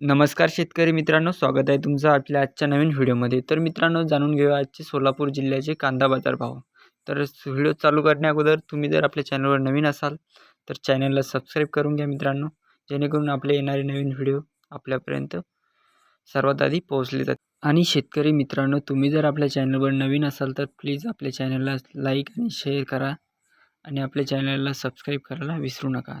नमस्कार शेतकरी मित्रांनो स्वागत आहे तुमचं आपल्या आजच्या नवीन व्हिडिओमध्ये. तर मित्रांनो जाणून घेऊया आजचे सोलापूर जिल्ह्याचे कांदा बाजार भाव. तर व्हिडिओ चालू करण्या अगोदर तुम्ही जर आपल्या चॅनलवर नवीन असाल तर चॅनलला सबस्क्राईब करून घ्या मित्रांनो जेणेकरून आपले येणारे नवीन व्हिडिओ आपल्यापर्यंत सर्वात आधी पोहोचले जातात आणि शेतकरी मित्रांनो तुम्ही जर आपल्या चॅनलवर नवीन असाल तर प्लीज आपल्या चॅनलला लाईक आणि शेअर करा आणि आपल्या चॅनलला सबस्क्राईब करायला विसरू नका.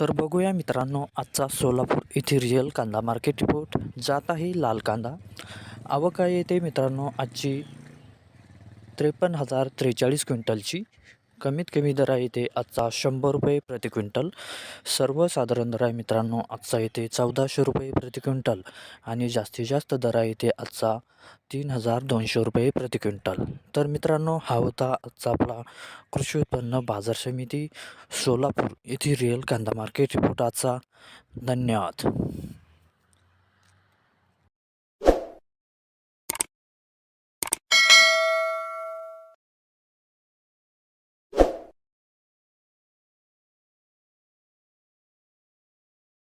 तर बघूया मित्रांनो आजचा सोलापूर इथे रिअल कांदा मार्केट रिपोर्ट जात आहे लाल कांदा. आवक येते मित्रांनो आजची त्रेपन्न हजार त्रेचाळीस क्विंटलची. कमीत कमी दर आहे इथे आजचा शंभर रुपये प्रति क्विंटल. सर्वसाधारण दर आहे मित्रांनो आजचा येते चौदाशे रुपये प्रति क्विंटल आणि जास्तीत जास्त दर आहे इथे आजचा तीन हजार दोनशे रुपये प्रति क्विंटल. तर मित्रांनो हा होता आजचा आपला कृषी उत्पन्न बाजार समिती सोलापूर येथे रिअल कांदा मार्केट रिपोर्ट आजचा. धन्यवाद.